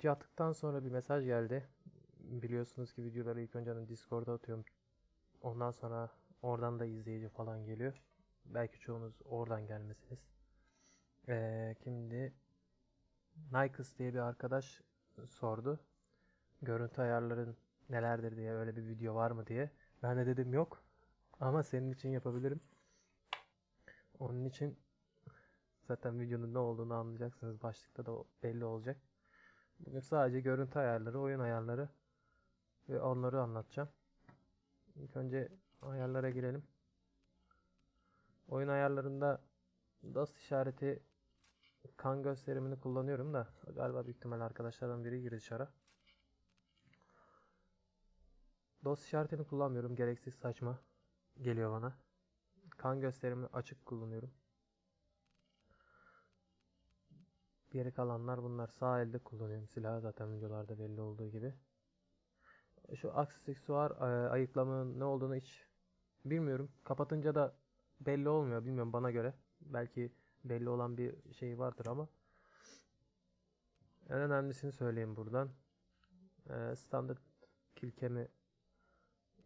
video attıktan sonra bir mesaj geldi. Biliyorsunuz ki videoları ilk önce Discord'a atıyorum. Ondan sonra oradan da izleyici falan geliyor. Belki çoğunuz oradan gelmesiniz. Ee, kimdi? Nikes diye bir arkadaş sordu. Görüntü ayarların nelerdir diye öyle bir video var mı diye. Ben de dedim yok. Ama senin için yapabilirim. Onun için Zaten videonun ne olduğunu anlayacaksınız. Başlıkta da belli olacak. Bugün sadece görüntü ayarları, oyun ayarları ve onları anlatacağım. İlk önce ayarlara girelim. Oyun ayarlarında DOS işareti kan gösterimini kullanıyorum da galiba büyük ihtimal arkadaşlardan biri girdi dışarı. DOS işaretini kullanmıyorum. Gereksiz saçma geliyor bana. Kan gösterimini açık kullanıyorum. Geri kalanlar bunlar. Sağ elde kullanıyorum silahı zaten videolarda belli olduğu gibi. Şu aksesuar e, ayıklamanın ne olduğunu hiç bilmiyorum. Kapatınca da belli olmuyor. Bilmiyorum bana göre. Belki belli olan bir şey vardır ama. En önemlisini söyleyeyim buradan. E, standart kilkemi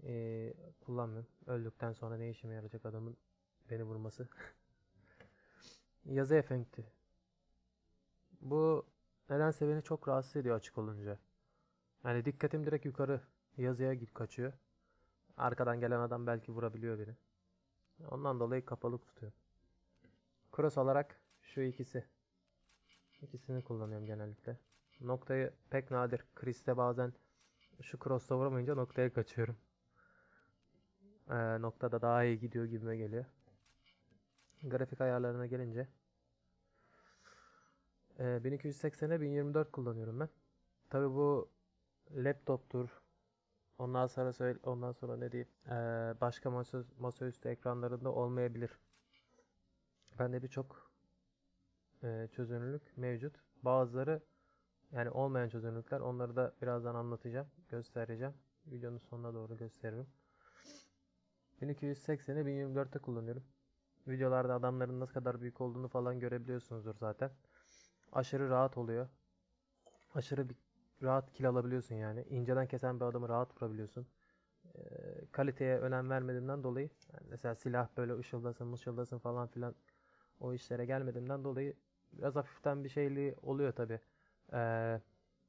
e, kullanmıyorum. Öldükten sonra ne işime yarayacak adamın beni vurması. Yazı efekti. Bu nedense beni çok rahatsız ediyor açık olunca. Yani dikkatim direkt yukarı yazıya git kaçıyor. Arkadan gelen adam belki vurabiliyor beni. Ondan dolayı kapalı tutuyorum. Cross olarak şu ikisi. İkisini kullanıyorum genellikle. Noktayı pek nadir. Chris'te bazen şu cross'ta vuramayınca noktaya kaçıyorum. Ee, noktada daha iyi gidiyor gibime geliyor. Grafik ayarlarına gelince ee, 1280'e 1024 kullanıyorum ben. Tabi bu laptoptur. Ondan sonra söyle, ondan sonra ne diyeyim? Ee, başka masa, masaüstü ekranlarında olmayabilir. Bende birçok e, çözünürlük mevcut. Bazıları yani olmayan çözünürlükler. Onları da birazdan anlatacağım, göstereceğim. Videonun sonuna doğru gösteririm. 1280'e 1024'te kullanıyorum. Videolarda adamların ne kadar büyük olduğunu falan görebiliyorsunuzdur zaten aşırı rahat oluyor. Aşırı bir rahat kill alabiliyorsun yani. İnceden kesen bir adamı rahat vurabiliyorsun. E, kaliteye önem vermediğimden dolayı yani mesela silah böyle ışıldasın mışıldasın falan filan o işlere gelmediğimden dolayı biraz hafiften bir şeyli oluyor tabi. E,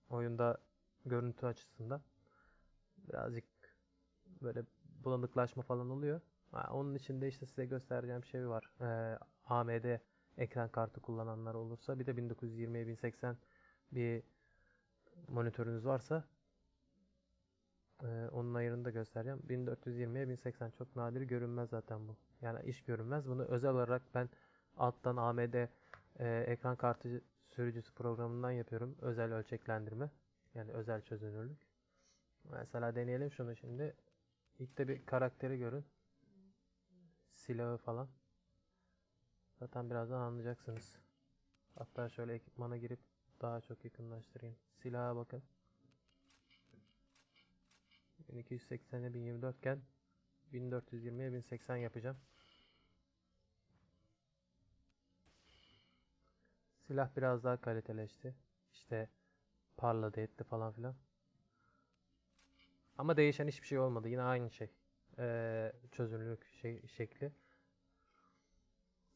oyunda görüntü açısından. Birazcık böyle bulanıklaşma falan oluyor. Onun içinde işte size göstereceğim şey var. E, AMD ekran kartı kullananlar olursa bir de 1920'ye 1080 bir monitörünüz varsa e, onun ayarını da göstereceğim. 1420'ye 1080 çok nadir görünmez zaten bu. Yani iş görünmez. Bunu özel olarak ben alttan AMD e, ekran kartı sürücüsü programından yapıyorum. Özel ölçeklendirme. Yani özel çözünürlük. Mesela deneyelim şunu şimdi. İlk de bir karakteri görün. Silahı falan. Zaten birazdan anlayacaksınız. Hatta şöyle ekipmana girip daha çok yakınlaştırayım. Silaha bakın. 1280'e 1024 iken 1420'ye 1080 yapacağım. Silah biraz daha kaliteleşti. İşte parladı etti falan filan. Ama değişen hiçbir şey olmadı. Yine aynı şey. Ee, çözünürlük şey, şekli.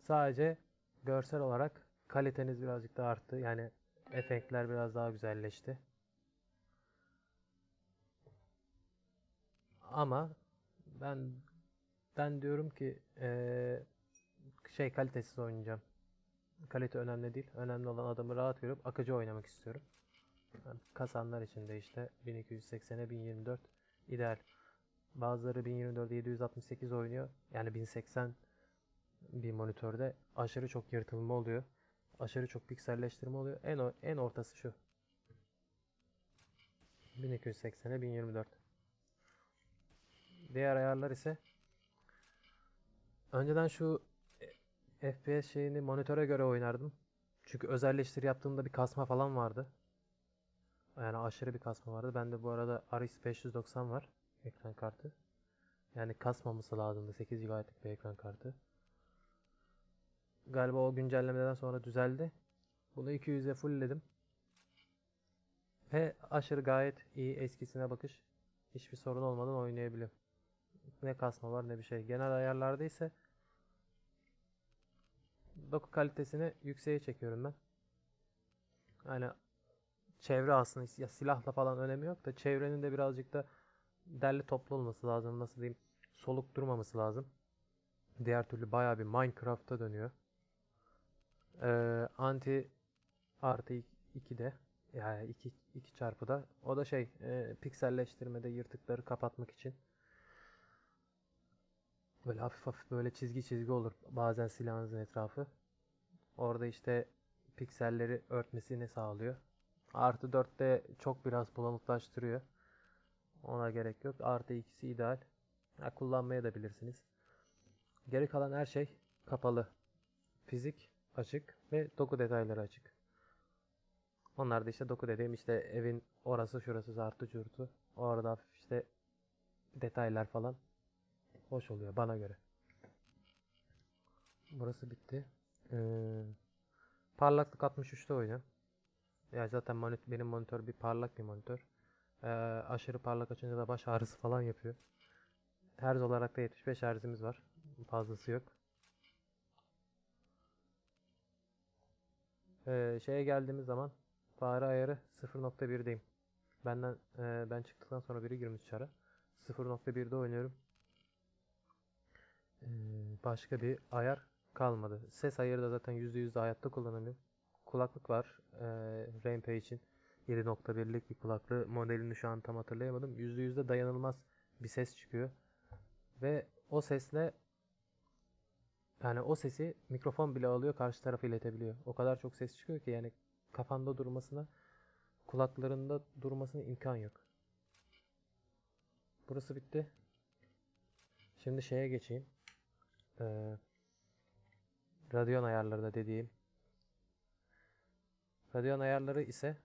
Sadece görsel olarak kaliteniz birazcık daha arttı. Yani efektler biraz daha güzelleşti. Ama ben ben diyorum ki ee, şey kalitesiz oynayacağım. Kalite önemli değil. Önemli olan adamı rahat görüp akıcı oynamak istiyorum. Yani kasanlar için de işte 1280'e 1024 ideal. Bazıları 1024'e 768 oynuyor. Yani 1080 bir monitörde aşırı çok yırtılma oluyor. Aşırı çok pikselleştirme oluyor. En en ortası şu. 1280'e 1024. Diğer ayarlar ise önceden şu FPS şeyini monitöre göre oynardım. Çünkü özelleştir yaptığımda bir kasma falan vardı. Yani aşırı bir kasma vardı. Bende bu arada RX 590 var ekran kartı. Yani kasmaması lazımdı 8 GB'lık bir ekran kartı. Galiba o güncellemeden sonra düzeldi. Bunu 200'e fullledim. Ve aşırı gayet iyi eskisine bakış. Hiçbir sorun olmadan oynayabiliyorum. Ne kasma var ne bir şey. Genel ayarlarda ise doku kalitesini yükseğe çekiyorum ben. Yani çevre aslında ya silahla falan önemi yok da çevrenin de birazcık da derli toplu olması lazım. Nasıl diyeyim? Soluk durmaması lazım. Diğer türlü bayağı bir Minecraft'a dönüyor. Ee, anti artı 2'de yani 2 2 çarpıda. O da şey e, pikselleştirmede yırtıkları kapatmak için. Böyle hafif hafif böyle çizgi çizgi olur bazen silahınızın etrafı. Orada işte pikselleri örtmesini sağlıyor. Artı 4'te çok biraz bulanıklaştırıyor. Ona gerek yok. Artı ikisi ideal. Ha, kullanmaya da bilirsiniz. Geri kalan her şey kapalı. Fizik açık ve doku detayları açık. Onlar da işte doku dediğim işte evin orası şurası zartı curtu. Orada hafif işte detaylar falan hoş oluyor bana göre. Burası bitti. Ee, parlaklık 63'te oynuyorum. Ya zaten monit benim monitör bir parlak bir monitör. Ee, aşırı parlak açınca da baş ağrısı falan yapıyor. Herz olarak da 75 Hz'imiz var. Fazlası yok. Ee, şeye geldiğimiz zaman fare ayarı 0.1'deyim. Benden e, ben çıktıktan sonra biri girmiş çara. 0.1'de oynuyorum. Ee, başka bir ayar kalmadı. Ses ayarı da zaten %100 de hayatta kullanamıyorum. Kulaklık var. E, Rainpay için 7.1'lik bir kulaklığı. Modelini şu an tam hatırlayamadım. %100 de dayanılmaz bir ses çıkıyor. Ve o sesle yani o sesi mikrofon bile alıyor karşı tarafa iletebiliyor. O kadar çok ses çıkıyor ki yani kafanda durmasına kulaklarında durmasına imkan yok. Burası bitti. Şimdi şeye geçeyim. Ee, radyon ayarları da dediğim. Radyon ayarları ise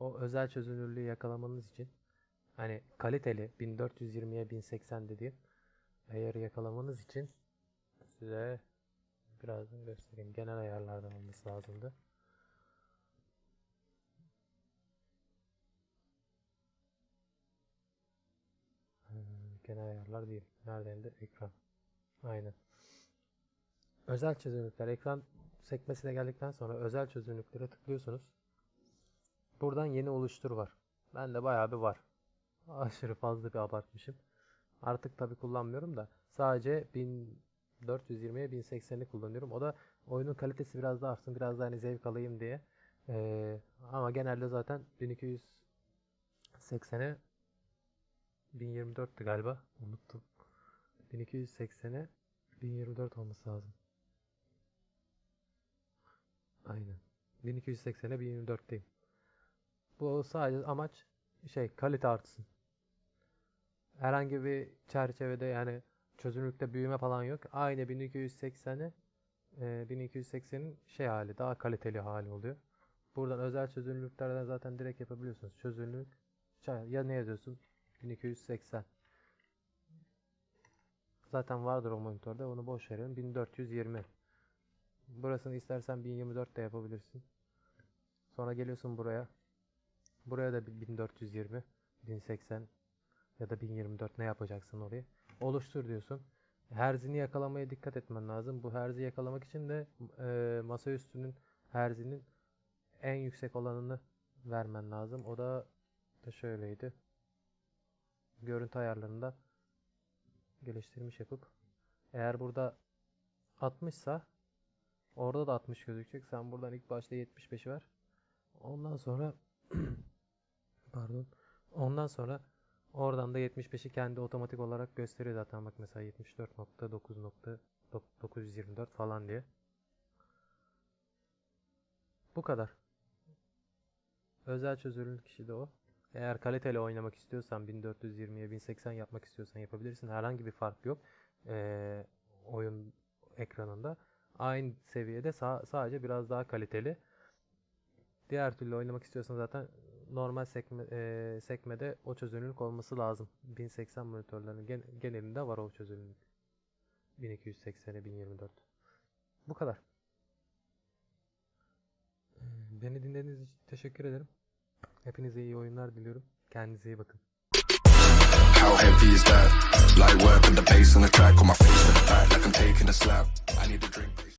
o özel çözünürlüğü yakalamanız için hani kaliteli 1420'ye 1080 dediğim ayarı yakalamanız için size birazdan göstereyim. Genel ayarlardan olması lazımdı. Hmm, Genel ayarlar değil. Neredeydi? Ekran. Aynen. Özel çözünürlükler. Ekran sekmesine geldikten sonra özel çözünürlüklere tıklıyorsunuz. Buradan yeni oluştur var. Bende bayağı bir var. Aşırı fazla bir abartmışım. Artık tabi kullanmıyorum da sadece 1420'ye 1080'i kullanıyorum. O da oyunun kalitesi biraz daha artsın, biraz daha hani zevk alayım diye. Ee, ama genelde zaten 1280'e 1024'tü galiba. Unuttum. 1280'e 1024 olması lazım. Aynen. 1280'e 1024'teyim. Bu sadece amaç şey kalite artsın. Herhangi bir çerçevede yani çözünürlükte büyüme falan yok. Aynı 1280'i e, 1280'in şey hali daha kaliteli hali oluyor. Buradan özel çözünürlüklerden zaten direkt yapabiliyorsunuz. Çözünürlük ya ne yazıyorsun? 1280. Zaten vardır o monitörde. Onu boş verelim. 1420. Burasını istersen 1024 de yapabilirsin. Sonra geliyorsun buraya. Buraya da 1420, 1080 ya da 1024 ne yapacaksın oraya? Oluştur diyorsun. Herzini yakalamaya dikkat etmen lazım. Bu herzi yakalamak için de e, masaüstünün herzinin en yüksek olanını vermen lazım. O da da şöyleydi. Görüntü ayarlarında geliştirmiş yapıp eğer burada 60 sa orada da 60 gözükecek. Sen buradan ilk başta 75'i ver. Ondan sonra pardon. Ondan sonra oradan da 75'i kendi otomatik olarak gösteriyor zaten bak mesela 74.9.924 falan diye. Bu kadar. Özel çözünürlük kişi de o. Eğer kaliteli oynamak istiyorsan 1420'ye 1080 yapmak istiyorsan yapabilirsin. Herhangi bir fark yok. Ee, oyun ekranında. Aynı seviyede sa- sadece biraz daha kaliteli. Diğer türlü oynamak istiyorsan zaten normal sekme, e, sekmede o çözünürlük olması lazım. 1080 monitörlerin gen genelinde var o çözünürlük. 1280'e 1024. Bu kadar. Beni dinlediğiniz için teşekkür ederim. Hepinize iyi oyunlar diliyorum. Kendinize iyi bakın. How heavy is that? Light work with the bass on the track, on my face to the back, like I'm taking a slap. I need a drink.